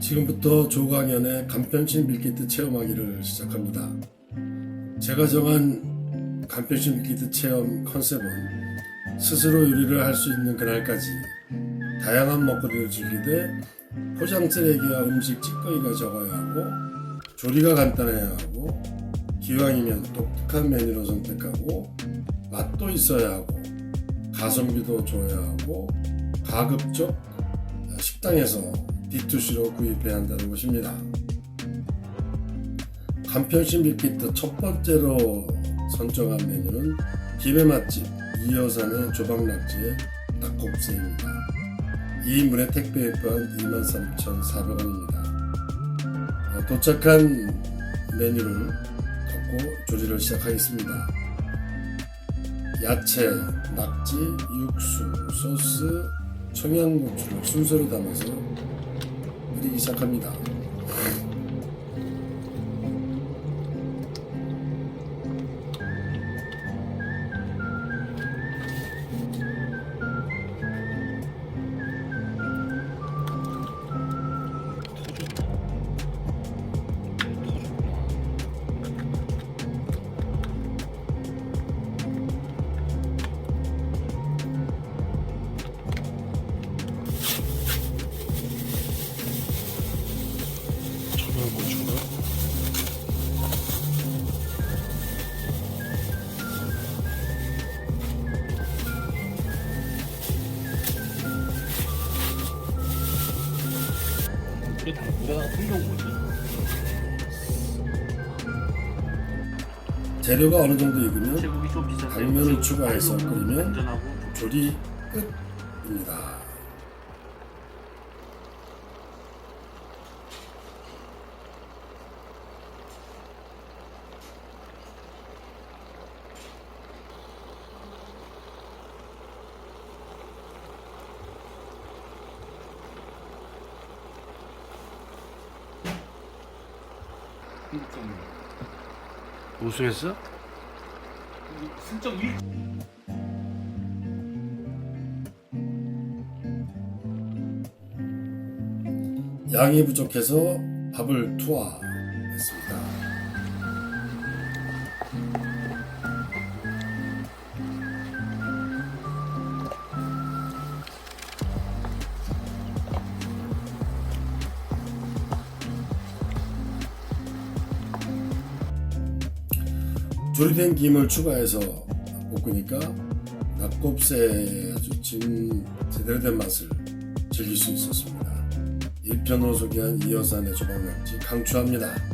지금부터 조강연의 간편식 밀키트 체험하기를 시작합니다. 제가 정한 간편식 밀키트 체험 컨셉은 스스로 요리를 할 수 있는 그날까지 다양한 먹거리를 즐기되 포장 쓰레기와 음식 찌꺼기가 적어야 하고 조리가 간단해야 하고 기왕이면 독특한 메뉴로 선택하고 맛도 있어야 하고 가성비도 좋아야 하고 가급적 식당에서 D2C로 구입해야 한다는 것입니다. 간편식 밀키트 첫 번째로 선정한 메뉴는 김해 맛집 이여산의 조박낙지의 낙곱새입니다. 2인분에 택배에 포함 23,400원입니다. 어, 도착한 메뉴를 덮고 조리를 시작하겠습니다. 야채, 낙지, 육수, 소스, 청양고추를 순서로 담아서 끓이기 시작합니다. 청양고추가 물에 다 물에다가 풍경 뭐지? 재료가 어느 정도 익으면 제국이 좀 비싼데 당면을 추가해서 끓이면 조리 끝입니다. 좀 우수했어? 슬쩍 일 양이 부족해서 밥을 투하했습니다. 조리된 김을 추가해서 볶으니까 낙곱새 아주 진 제대로 된 맛을 즐길 수 있었습니다. 1편으로 소개한 이여산의 조박낙지 강추합니다.